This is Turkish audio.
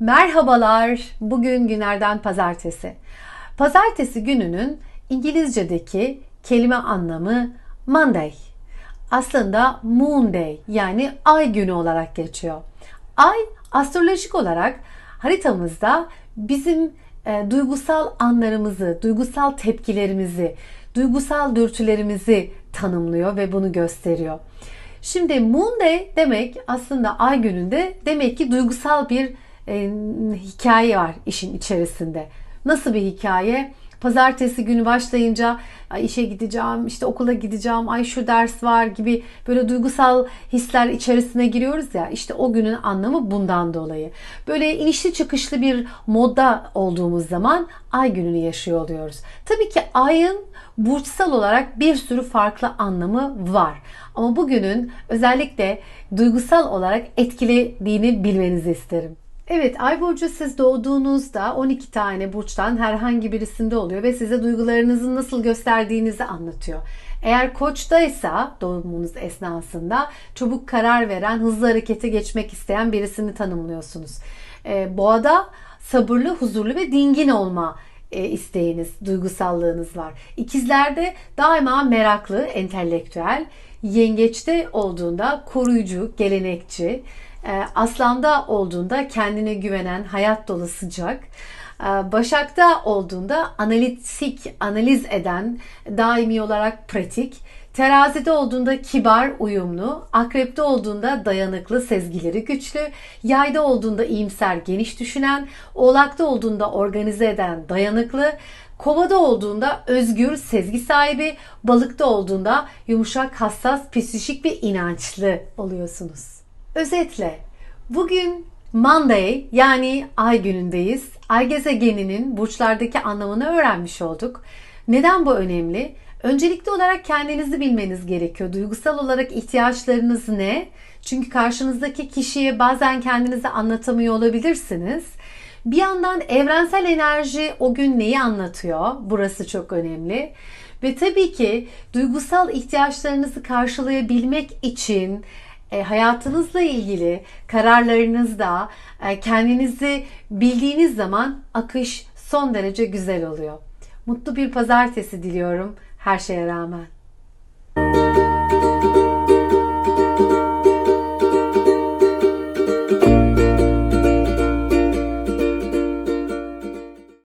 Merhabalar. Bugün günlerden pazartesi. Pazartesi gününün İngilizce'deki kelime anlamı Monday. Aslında Moon Day yani ay günü olarak geçiyor. Ay astrolojik olarak haritamızda bizim e, duygusal anlarımızı, duygusal tepkilerimizi, duygusal dürtülerimizi tanımlıyor ve bunu gösteriyor. Şimdi Moon Day demek aslında ay gününde demek ki duygusal bir e, hikaye var işin içerisinde. Nasıl bir hikaye? Pazartesi günü başlayınca ay işe gideceğim, işte okula gideceğim, ay şu ders var gibi böyle duygusal hisler içerisine giriyoruz ya. İşte o günün anlamı bundan dolayı. Böyle inişli çıkışlı bir modda olduğumuz zaman ay gününü yaşıyor oluyoruz. Tabii ki ayın burçsal olarak bir sürü farklı anlamı var. Ama bugünün özellikle duygusal olarak etkilediğini bilmenizi isterim. Evet, ay burcu siz doğduğunuzda 12 tane burçtan herhangi birisinde oluyor ve size duygularınızı nasıl gösterdiğinizi anlatıyor. Eğer koçtaysa doğumunuz esnasında çabuk karar veren, hızlı harekete geçmek isteyen birisini tanımlıyorsunuz. Ee, boğada sabırlı, huzurlu ve dingin olma e, isteğiniz, duygusallığınız var. İkizlerde daima meraklı, entelektüel, yengeçte olduğunda koruyucu, gelenekçi, e, aslanda olduğunda kendine güvenen, hayat dolu sıcak, e, Başak'ta olduğunda analitik, analiz eden, daimi olarak pratik, Terazide olduğunda kibar, uyumlu, akrepte olduğunda dayanıklı, sezgileri güçlü, yayda olduğunda iyimser, geniş düşünen, oğlakta olduğunda organize eden, dayanıklı, kovada olduğunda özgür, sezgi sahibi, balıkta olduğunda yumuşak, hassas, psikik ve inançlı oluyorsunuz. Özetle bugün Monday yani ay günündeyiz. Ay gezegeninin burçlardaki anlamını öğrenmiş olduk. Neden bu önemli? Öncelikli olarak kendinizi bilmeniz gerekiyor. Duygusal olarak ihtiyaçlarınız ne? Çünkü karşınızdaki kişiye bazen kendinizi anlatamıyor olabilirsiniz. Bir yandan evrensel enerji o gün neyi anlatıyor? Burası çok önemli. Ve tabii ki duygusal ihtiyaçlarınızı karşılayabilmek için e, hayatınızla ilgili kararlarınızda e, kendinizi bildiğiniz zaman akış son derece güzel oluyor. Mutlu bir pazartesi diliyorum her şeye rağmen.